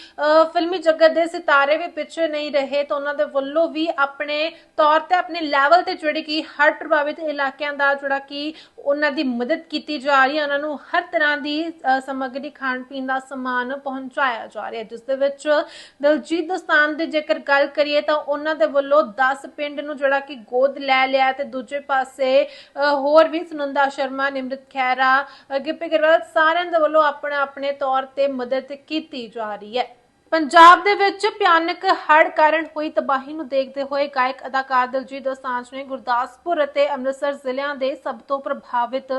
ਫਿਲਮੀ ਜਗਤ ਦੇ ਸਿਤਾਰੇ ਵੀ ਪਿੱਛੇ ਨਹੀਂ ਰਹੇ, ਤਾਂ ਉਹਨਾਂ ਦੇ ਵੱਲੋਂ ਵੀ ਆਪਣੇ ਤੌਰ ਤੇ, ਆਪਣੇ ਲੈਵਲ ਤੇ ਜਿਹੜੇ ਕਿ ਹੜ੍ਹ ਪ੍ਰਭਾਵਿਤ ਇਲਾਕਿਆਂ ਦਾ ਜਿਹੜਾ ਕਿ ਉਹਨਾਂ ਦੀ ਮਦਦ ਕੀਤੀ ਜਾ ਰਹੀ ਹੈ, ਉਹਨਾਂ ਨੂੰ ਹਰ ਤਰ੍ਹਾਂ ਦੀ ਸਮੱਗਰੀ ਖਾਣ ਪੀਣ ਦਾ ਸਮਾਨ ਪਹੁੰਚਾਇਆ ਜਾ ਰਿਹਾ ਹੈ, ਜਿਸ ਦੇ ਵਿੱਚ ਦਲਜੀਤ ਦੋਸਤਾਨ ਦੀ ਜੇਕਰ ਗੱਲ ਕਰੀਏ, ਤਾਂ ਉਹਨਾਂ ਦੇ ਵੱਲੋਂ 10 ਪਿੰਡ ਨੂੰ ਜਿਹੜਾ ਕਿ ਗੋਦ ਲੈ ਲਿਆ ਤੇ ਦੂਜੇ ਪਾਸੇ ਹੋਰ ਵੀ ਸੁਨੰਦਾ ਸ਼ਰਮਾ, ਨਿਮਰਤ ਖੈਰਾ ਗਿੱਪੀ ਗਰੇਵਾਲ ਸਾਰਿਆਂ ਦੇ ਵੱਲੋਂ ਆਪਣੇ ਆਪਣੇ ਤੌਰ ਤੇ ਮਦਦ ਕੀਤੀ ਜਾ ਰਹੀ ਹੈ। ਪੰਜਾਬ ਦੇ ਵਿੱਚ ਭਿਆਨਕ ਹੜ੍ਹ ਕਾਰਨ ਹੋਈ ਤਬਾਹੀ ਨੂੰ ਦੇਖਦੇ ਹੋਏ ਗਾਇਕ ਅਦਾਕਾਰ ਦਿਲਜੀਤ ਦੋਸਾਂਝ ਨੇ ਗੁਰਦਾਸਪੁਰ ਅਤੇ ਅੰਮ੍ਰਿਤਸਰ ਜ਼ਿਲ੍ਹਿਆਂ ਦੇ ਸਭ ਤੋਂ ਪ੍ਰਭਾਵਿਤ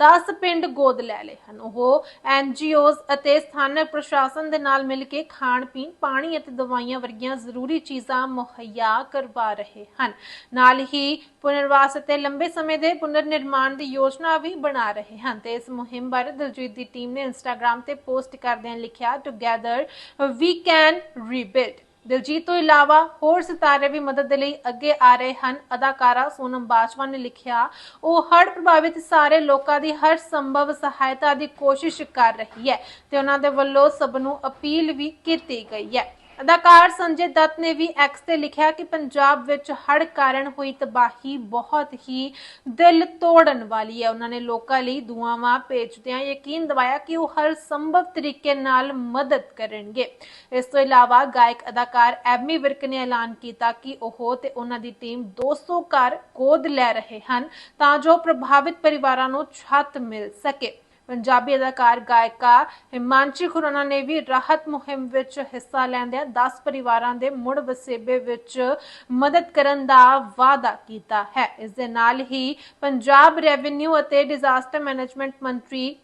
10 ਪਿੰਡ ਗੋਦ ਲੈ ਲਏ ਹਨ। ਉਹ ਐਨਜੀਓਜ਼ ਅਤੇ ਸਥਾਨਕ ਪ੍ਰਸ਼ਾਸਨ ਦੇ ਨਾਲ ਮਿਲ ਕੇ ਖਾਣ ਪੀਣ, ਪਾਣੀ ਅਤੇ ਦਵਾਈਆਂ ਵਰਗੀਆਂ ਜ਼ਰੂਰੀ ਚੀਜ਼ਾਂ ਮੁਹੱਈਆ ਕਰਵਾ ਰਹੇ ਹਨ। ਨਾਲ ਹੀ ਪੁਨਰਵਾਸ ਅਤੇ ਲੰਬੇ ਸਮੇਂ ਦੇ ਪੁਨਰ ਨਿਰਮਾਣ ਦੀ ਯੋਜਨਾ ਵੀ ਬਣਾ ਰਹੇ ਹਨ ਤੇ ਇਸ ਮੁਹਿੰਮ ਬਾਰੇ ਦਿਲਜੀਤ ਦੀ ਟੀਮ ਨੇ ਇੰਸਟਾਗ੍ਰam ਤੇ ਪੋਸਟ ਕਰਦਿਆਂ ਲਿਖਿਆ together we can rebuild Diljit ਤੋਂ ਇਲਾਵਾ ਹੋਰ ਸਿਤਾਰੇ ਵੀ ਮਦਦ ਦੇ ਲਈ ਅੱਗੇ ਆ ਰਹੇ ਹਨ। ਅਦਾਕਾਰਾ ਸੋਨਮ ਬਾਜਵਾ ਨੇ ਲਿਖਿਆ, ਉਹ ਹੜ੍ਹ ਪ੍ਰਭਾਵਿਤ ਸਾਰੇ ਲੋਕਾਂ ਦੀ ਹਰ ਸੰਭਵ ਸਹਾਇਤਾ ਦੀ ਕੋਸ਼ਿਸ਼ ਕਰ ਰਹੀ ਹੈ ਤੇ ਉਹਨਾਂ ਦੇ ਵੱਲੋਂ ਸਭ ਨੂੰ ਅਪੀਲ ਵੀ ਕੀਤੀ ਗਈ ਹੈ। ਅਦਾਕਾਰ ਸੰਜੇ ਦੱਤ ਨੇ ਵੀ ਐਕਸ ਤੇ ਲਿਖਿਆ ਕਿ ਪੰਜਾਬ ਵਿੱਚ ਹੜ ਕਾਰਨ ਹੋਈ ਤਬਾਹੀ ਬਹੁਤ ਹੀ ਦਿਲ ਤੋੜਨ ਵਾਲੀ ਹੈ। ਉਹਨਾਂ ਨੇ ਲੋਕਾਂ ਲਈ ਦੁਆਵਾਂ ਭੇਜਦਿਆਂ ਯਕੀਨ ਦਿਵਾਇਆ ਕਿ ਉਹ ਹਰ ਸੰਭਵ ਤਰੀਕੇ ਨਾਲ ਮਦਦ ਕਰਨਗੇ। ਇਸ ਤੋਂ ਇਲਾਵਾ ਗਾਇਕ ਅਦਾਕਾਰ ਐਮੀ ਵਿਰਕ ਨੇ ਐਲਾਨ ਕੀਤਾ ਕਿ ਉਹ ਤੇ ਉਹਨਾਂ ਦੀ ਟੀਮ 200 ਘਰ ਗੋਦ ਲੈ ਰਹੇ ਹਨ ਤਾਂ ਜੋ ਪ੍ਰਭਾਵਿਤ ਪਰਿਵਾਰਾਂ ਨੂੰ ਛੱਤ ਮਿਲ ਸਕੇ। ਪੰਜਾਬੀ ਅਦਾਕਾਰ, ਗਾਇਕਾ ਹਿਮਾਂਸ਼ੀ ਖੁਰਾਨਾ ਨੇ ਵੀ ਰਾਹਤ ਮੁਹਿੰਮ ਵਿੱਚ ਹਿੱਸਾ ਲੈਂਦਿਆਂ 10 ਪਰਿਵਾਰਾਂ ਦੇ ਮੁੜ ਵਸੇਬੇ ਵਿੱਚ ਮਦਦ ਕਰਨ ਦਾ ਵਾਅਦਾ ਕੀਤਾ ਹੈ। ਇਸ ਦੇ ਨਾਲ ਹੀ ਪੰਜਾਬ ਰੈਵਨਿਊ ਅਤੇ ਡਿਜ਼ਾਸਟਰ ਮੈਨੇਜਮੈਂਟ ਮੰਤਰੀ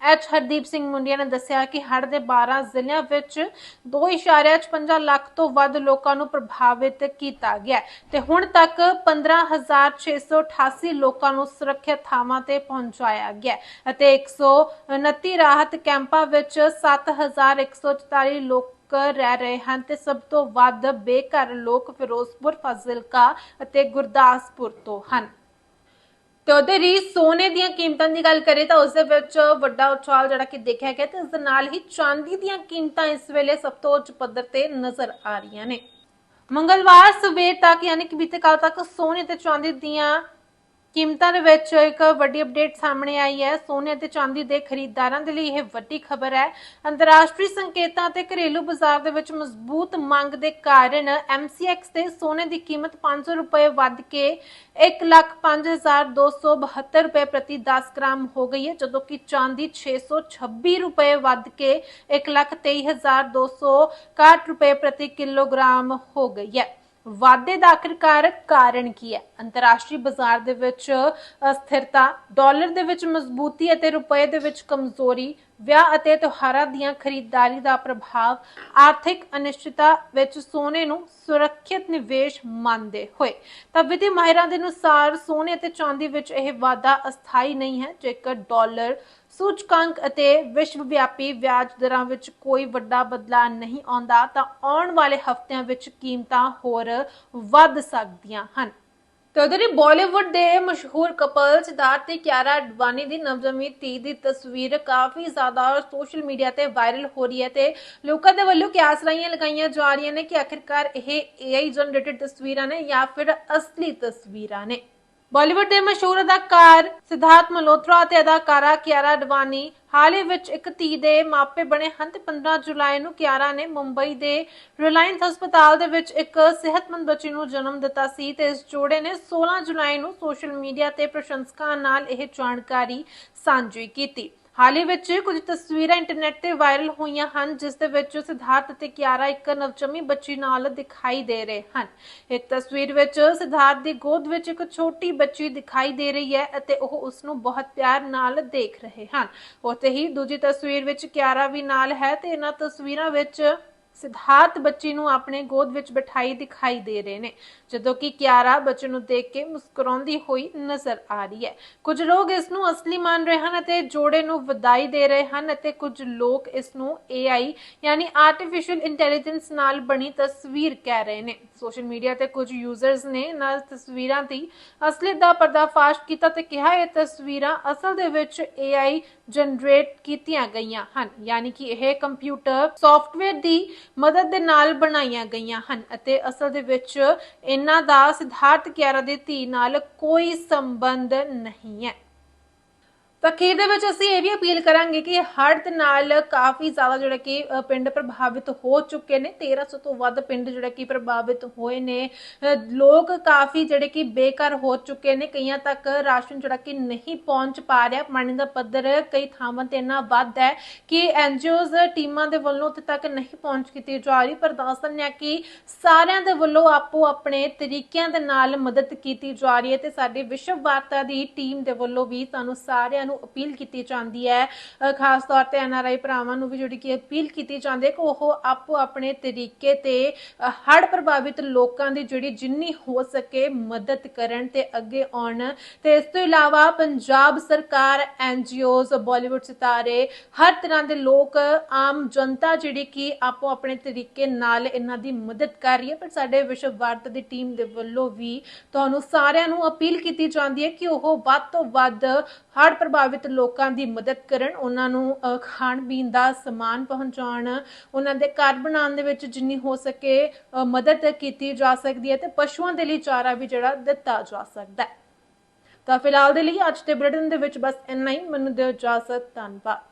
ਐਚ ਹਰਦੀਪ ਸਿੰਘ ਮੁੰਡਿਆ ਨੇ ਦੱਸਿਆ ਕਿ ਹੜ੍ਹ ਦੇ 12 ਜ਼ਿਲ੍ਹਿਆਂ ਵਿੱਚ 2.5 ਲੱਖ ਤੋਂ ਵੱਧ ਲੋਕਾਂ ਨੂੰ ਪ੍ਰਭਾਵਿਤ ਕੀਤਾ ਗਿਆ ਤੇ ਹੁਣ ਤੱਕ 15688 ਲੋਕਾਂ ਨੂੰ ਸੁਰੱਖਿਅਤ ਥਾਵਾਂ ਤੇ ਪਹੁੰਚਾਇਆ ਗਿਆ ਹੈ ਅਤੇ 129 ਰਾਹਤ ਕੈਂਪਾਂ ਵਿੱਚ 7144 ਲੋਕ ਰਹਿ ਰਹੇ ਹਨ ਤੇ ਸਭ ਤੋਂ ਵੱਧ ਬੇਘਰ ਲੋਕ ਫਿਰੋਜ਼ਪੁਰ, ਫਾਜ਼ਿਲਕਾ ਅਤੇ ਗੁਰਦਾਸਪੁਰ ਤੋਂ ਹਨ। ਤੇ ਉਹਦੇ ਰੀ ਸੋਨੇ ਦੀਆਂ ਕੀਮਤਾਂ ਦੀ ਗੱਲ ਕਰੇ ਤਾਂ ਉਸ ਦੇ ਵਿੱਚ ਵੱਡਾ ਉਛਾਲ ਜਿਹੜਾ ਕਿ ਦੇਖਿਆ ਗਿਆ ਤੇ ਇਸ ਦੇ ਨਾਲ ਹੀ ਚਾਂਦੀ ਦੀਆਂ ਕੀਮਤਾਂ ਇਸ ਵੇਲੇ ਸਭ ਤੋਂ ਉੱਚ ਪੱਧਰ ਤੇ ਨਜ਼ਰ ਆ ਰਹੀਆਂ ਨੇ। ਮੰਗਲਵਾਰ ਸਵੇਰ ਤੱਕ ਯਾਨੀ ਕਿ ਬੀਤੇ ਕੱਲ ਤੱਕ ਸੋਨੇ ਤੇ ਚਾਂਦੀ ਦੀਆਂ ਕੀਮਤਾਂ ਦੇ ਵਿੱਚ ਇੱਕ ਵੱਡੀ ਅਪਡੇਟ ਸਾਹਮਣੇ ਆਈ ਹੈ। ਸੋਨੇ ਅਤੇ ਚਾਂਦੀ ਦੇ ਖਰੀਦਦਾਰਾਂ ਦੇ ਲਈ ਇਹ ਵੱਡੀ ਖਬਰ ਹੈ। ਅੰਤਰਰਾਸ਼ਟਰੀ ਸੰਕੇਤਾਂ ਤੇ ਘਰੇਲੂ ਬਾਜ਼ਾਰ ਦੇ ਵਿੱਚ ਮਜ਼ਬੂਤ ਮੰਗ ਦੇ ਕਾਰਨ MCX ਤੇ ਸੋਨੇ ਦੀ ਕੀਮਤ 500 ਰੁਪਏ ਵੱਧ ਕੇ 1,5272 ਰੁਪਏ ਪ੍ਰਤੀ 10 ਗ੍ਰਾਮ ਹੋ ਗਈ ਹੈ ਜਦੋਂ ਕਿ ਚਾਂਦੀ 626 ਰੁਪਏ ਵੱਧ ਕੇ 1,23,261 ਰੁਪਏ ਪ੍ਰਤੀ ਕਿਲੋਗ੍ਰਾਮ ਹੋ ਗਈ ਹੈ। ਵਾਧੇ ਦਾ ਆਖਿਰਕਾਰ ਕਾਰਨ ਕੀ ਹੈ? ਅੰਤਰਰਾਸ਼ਟਰੀ ਬਾਜ਼ਾਰ ਦੇ ਵਿੱਚ ਅਸਥਿਰਤਾ ਡਾਲਰ ਦੇ ਵਿੱਚ ਮਜ਼ਬੂਤੀ ਅਤੇ ਰੁਪਏ ਦੇ ਵਿੱਚ ਕਮਜ਼ੋਰੀ ਵਿਆਹ ਅਤੇ ਤਿਉਹਾਰਾਂ ਦੀਆਂ ਖਰੀਦਦਾਰੀ ਦਾ ਪ੍ਰਭਾਵ ਆਰਥਿਕ ਅਨਿਸ਼ਚਿਤਤਾ ਵਿੱਚ ਸੋਨੇ ਨੂੰ ਸੁਰੱਖਿਅਤ ਨਿਵੇਸ਼ ਮੰਨਦੇ ਹੋਏ। ਤਾਂ ਵਿਧੀ ਮਾਹਿਰਾਂ ਦੇ ਅਨੁਸਾਰ ਸੋਨੇ ਅਤੇ ਚਾਂਦੀ ਵਿੱਚ ਇਹ ਵਾਧਾ ਅਸਥਾਈ ਨਹੀਂ ਹੈ। ਜੇਕਰ ਡਾਲਰ, ਸੂਚਕਾਂਕ ਅਤੇ ਵਿਸ਼ਵ ਵਿਆਪੀ ਵਿਆਜ ਦਰਾਂ ਵਿੱਚ ਕੋਈ ਵੱਡਾ ਬਦਲਾਅ ਨਹੀਂ ਆਉਂਦਾ, ਤਾਂ ਆਉਣ ਵਾਲੇ ਹਫ਼ਤਿਆਂ ਵਿੱਚ ਕੀਮਤਾਂ ਹੋਰ ਵੱਧ ਸਕਦੀਆਂ ਹਨ। ਤੇ ਉਧਰ ਹੀ ਬਾਲੀਵੁੱਡ ਦੇ ਮਸ਼ਹੂਰ ਕਪਲ ਸਿਧਾਰਥ ਤੇ ਕਿਆਰਾ ਅਡਵਾਨੀ ਦੀ ਨਵਜੰਮੀ ਧੀ ਦੀ ਤਸਵੀਰ ਕਾਫੀ ਜ਼ਿਆਦਾ ਸੋਸ਼ਲ ਮੀਡੀਆ ਤੇ ਵਾਇਰਲ ਹੋ ਰਹੀ ਹੈ ਤੇ ਲੋਕਾਂ ਦੇ ਵੱਲੋਂ ਕਿਆਸਰਾਈਆਂ ਲਗਾਈਆਂ ਜਾ ਰਹੀਆਂ ਨੇ ਕਿ ਆਖਿਰਕਾਰ ਇਹ AI ਜਨਰੇਟਡ ਤਸਵੀਰਾਂ ਨੇ ਜਾਂ ਫਿਰ ਅਸਲੀ ਤਸਵੀਰਾਂ ਨੇ। ਬਾਲੀਵੁੱਡ ਦੇ ਮਸ਼ਹੂਰ ਅਦਾਕਾਰ ਸਿਧਾਰਥ ਮਲਹੋਤਰਾ ਅਤੇ ਅਦਾਕਾਰਾ ਕਿਆਰਾ ਅਡਵਾਨੀ ਹਾਲ ਹੀ ਵਿੱਚ ਇੱਕ ਧੀ ਦੇ ਮਾਪੇ ਬਣੇ ਹਨ ਤੇ 15 ਜੁਲਾਈ ਨੂੰ ਕਿਆਰਾ ਨੇ ਮੁੰਬਈ ਦੇ ਰਿਲਾਇੰਸ ਹਸਪਤਾਲ ਦੇ ਵਿੱਚ ਇੱਕ ਸਿਹਤਮੰਦ ਬੱਚੀ ਨੂੰ ਜਨਮ ਦਿੱਤਾ ਸੀ ਤੇ ਇਸ ਜੋੜੇ ਨੇ 16 ਜੁਲਾਈ ਨੂੰ ਸੋਸ਼ਲ ਮੀਡੀਆ ਤੇ ਪ੍ਰਸ਼ੰਸਕਾਂ ਨਾਲ ਇਹ ਜਾਣਕਾਰੀ ਸਾਂਝੀ ਕੀਤੀ। ਹਾਲ ਹੀ ਵਿੱਚ ਕੁਝ ਤਸਵੀਰਾਂ ਇੰਟਰਨੈਟ ਤੇ ਵਾਇਰਲ ਹੋਈਆਂ ਹਨ, ਜਿਸ ਦੇ ਵਿੱਚ ਸਿਧਾਰਥ ਅਤੇ ਕਿਆਰਾ ਇੱਕ ਨਵਜੰਮੀ ਬੱਚੀ ਨਾਲ ਦਿਖਾਈ ਦੇ ਰਹੇ ਹਨ। ਇੱਕ ਤਸਵੀਰ ਵਿੱਚ ਸਿਧਾਰਥ ਦੀ ਗੋਦ ਵਿੱਚ ਇੱਕ ਛੋਟੀ ਬੱਚੀ ਦਿਖਾਈ ਦੇ ਰਹੀ ਹੈ ਅਤੇ ਉਹ ਉਸ ਨੂੰ ਬਹੁਤ ਪਿਆਰ ਨਾਲ ਦੇਖ ਰਹੇ ਹਨ। ਉੱਥੇ ਹੀ ਦੂਜੀ ਤਸਵੀਰ ਵਿੱਚ ਕਿਆਰਾ ਵੀ ਨਾਲ ਹੈ ਤੇ ਇਹਨਾਂ ਤਸਵੀਰਾਂ ਵਿੱਚ ਸਿਧਾਰਥ ਬੱਚੀ ਨੂੰ ਆਪਣੇ ਗੋਦ ਵਿੱਚ ਬਿਠਾਈ ਦਿਖਾਈ ਦੇ ਰਹੇ ਨੇ, ਜਦੋਂ ਕਿ ਕਿਆਰਾ ਬੱਚੇ ਨੂੰ ਦੇਖ ਕੇ ਮੁਸਕਰਾਉਂਦੀ ਹੋਈ ਨਜ਼ਰ ਆ ਰਹੀ ਹੈ। ਕੁਝ ਲੋਕ ਇਸ ਨੂੰ ਅਸਲੀ ਮੰਨ ਰਹੇ ਹਨ ਅਤੇ ਜੋੜੇ ਨੂੰ ਵਧਾਈ ਦੇ ਰਹੇ ਹਨ ਅਤੇ ਕੁਝ ਲੋਕ ਇਸ ਨੂੰ AI ਯਾਨੀ ਆਰਟੀਫੀਸ਼ੀਅਲ ਇੰਟੈਲੀਜੈਂਸ ਨਾਲ ਬਣੀ ਤਸਵੀਰ ਕਹਿ ਰਹੇ ਨੇ। ਸੋਸ਼ਲ ਮੀਡੀਆ ਤੇ ਕੁਝ ਯੂਜ਼ਰਸ ਨੇ ਇਹਨਾਂ ਤਸਵੀਰਾਂ ਦੀ ਅਸਲੀਅਤ ਦਾ ਪਰਦਾਫਾਸ਼ ਕੀਤਾ ਤੇ ਕਿਹਾ, ਇਹ ਤਸਵੀਰਾਂ ਅਸਲ ਦੇ ਵਿੱਚ AI ਜਨਰੇਟ ਕੀਤੀਆਂ ਗਈਆਂ ਹਨ। ਯਾਨੀ ਕਿ ਇਹ ਕੰਪਿਊਟਰ ਸੌਫਟਵੇਅਰ ਦੀ ਮਦਦ ਦੇ ਨਾਲ ਬਣਾਈਆਂ ਗਈਆਂ ਹਨ ਅਤੇ ਅਸਲ ਦੇ ਵਿੱਚ ਇਹਨਾਂ ਦਾ ਸਿਧਾਰਥ ਕਿਆਰਾ ਦੀ ਧੀ ਨਾਲ ਕੋਈ ਸੰਬੰਧ ਨਹੀਂ ਹੈ। ਤਾਂ ਅਖੀਰ ਦੇ ਵਿੱਚ ਅਸੀਂ ਇਹ ਵੀ ਅਪੀਲ ਕਰਾਂਗੇ ਕਿ ਹੜ੍ਹ ਨਾਲ ਕਾਫੀ ਜ਼ਿਆਦਾ ਜਿਹੜਾ ਕਿ ਅ, ਪਿੰਡ ਪ੍ਰਭਾਵਿਤ ਹੋ ਚੁੱਕੇ ਨੇ। 1300 ਤੋਂ ਵੱਧ ਪਿੰਡ ਜਿਹੜੇ ਕਿ ਪ੍ਰਭਾਵਿਤ ਹੋਏ ਨੇ। ਅ, ਲੋਕ ਕਾਫੀ ਜਿਹੜੇ ਕਿ ਬੇਘਰ ਹੋ ਚੁੱਕੇ ਨੇ। ਕਈਆਂ ਤੱਕ ਰਾਸ਼ਨ ਜਿਹੜਾ ਕਿ ਨਹੀਂ ਪਹੁੰਚ ਪਾ ਰਿਹਾ। ਪਾਣੀ ਦਾ ਪੱਧਰ ਕਈ ਥਾਵਾਂ ਤੇ ਇੰਨਾ ਵੱਧ ਹੈ ਕਿ ਐਨਜੀਓਜ਼ ਟੀਮਾਂ ਦੇ ਵੱਲੋਂ ਉੱਥੇ ਤੱਕ ਨਹੀਂ ਪਹੁੰਚ ਕੀਤੀ ਜਾ ਰਹੀ। ਪਰ ਦੱਸ ਦਿੰਦੇ ਹਾਂ ਕਿ ਸਾਰਿਆਂ ਦੇ ਵੱਲੋਂ ਆਪੋ ਆਪਣੇ ਤਰੀਕਿਆਂ ਦੇ ਨਾਲ ਮਦਦ ਕੀਤੀ ਜਾ ਰਹੀ ਹੈ ਤੇ ਸਾਡੀ ਵਿਸ਼ਵ ਵਾਰਤਾ ਦੀ ਟੀਮ ਦੇ ਵੱਲੋਂ ਵੀ ਤੁਹਾਨੂੰ ਸਾਰਿਆਂ ਨੂੰ ਅਪੀਲ ਕੀਤੀ ਜਾਂਦੀ ਹੈ। ਖਾਸ ਤੌਰ ਤੇ ਐਨਆਰਆਈ ਭਰਾਵਾਂ ਨੂੰ ਵੀ ਜਿਹੜੀ ਕਿ ਅਪੀਲ ਕੀਤੀ ਜਾਂਦੀ ਹੈ ਕਿ ਉਹ ਆਪੋ ਆਪਣੇ ਤਰੀਕੇ ਤੇ ਹੜ ਪ੍ਰਭਾਵਿਤ ਲੋਕਾਂ ਦੀ ਜਿਹੜੀ ਜਿੰਨੀ ਹੋ ਸਕੇ ਮਦਦ ਕਰਨ ਤੇ ਅੱਗੇ ਆਉਣ। ਤੇ ਇਸ ਤੋਂ ਇਲਾਵਾ ਪੰਜਾਬ ਸਰਕਾਰ ਐਨਜੀਓਜ਼ ਬਾਲੀਵੁੱਡ ਸਿਤਾਰੇ, ਹਰ ਤਰ੍ਹਾਂ ਦੇ ਲੋਕ, ਆਮ ਜਨਤਾ ਜਿਹੜੀ ਕਿ ਆਪੋ ਆਪਣੇ ਤਰੀਕੇ ਨਾਲ ਇਹਨਾਂ ਦੀ ਮਦਦ ਕਰ ਰਹੀ ਹੈ। ਪਰ ਸਾਡੇ ਵਿਸ਼ਵ ਭਾਰਤ ਦੀ ਟੀਮ ਦੇ ਵੱਲੋਂ ਵੀ ਤੁਹਾਨੂੰ ਸਾਰਿਆਂ ਨੂੰ ਅਪੀਲ ਕੀਤੀ ਜਾਂਦੀ ਹੈ ਕਿ ਉਹ ਵੱਧ ਤੋਂ ਵੱਧ ਹੜ੍ਹ ਪ੍ਰਭਾਵਿਤ ਲੋਕਾਂ ਦੀ ਮਦਦ ਕਰਨ, ਉਹਨਾਂ ਨੂੰ ਖਾਣ ਪੀਣ ਦਾ ਸਮਾਨ ਪਹੁੰਚਾਉਣ, ਉਹਨਾਂ ਦੇ ਘਰ ਬਣਾਉਣ ਦੇ ਵਿੱਚ ਜਿੰਨੀ ਹੋ ਸਕੇ ਮਦਦ ਕੀਤੀ ਜਾ ਸਕਦੀ ਹੈ ਤੇ ਪਸ਼ੂਆਂ ਦੇ ਲਈ ਚਾਰਾ ਵੀ ਜਿਹੜਾ ਦਿੱਤਾ ਜਾ ਸਕਦਾ ਹੈ। ਤਾਂ ਫਿਲਹਾਲ ਦੇ ਲਈ ਅੱਜ ਦੇ ਬ੍ਰਿਟਨ ਦੇ ਵਿੱਚ ਬਸ ਇੰਨਾ ਹੀ। ਮੈਨੂੰ ਦਿਓ ਇਜਾਜ਼ਤ। ਧੰਨਵਾਦ।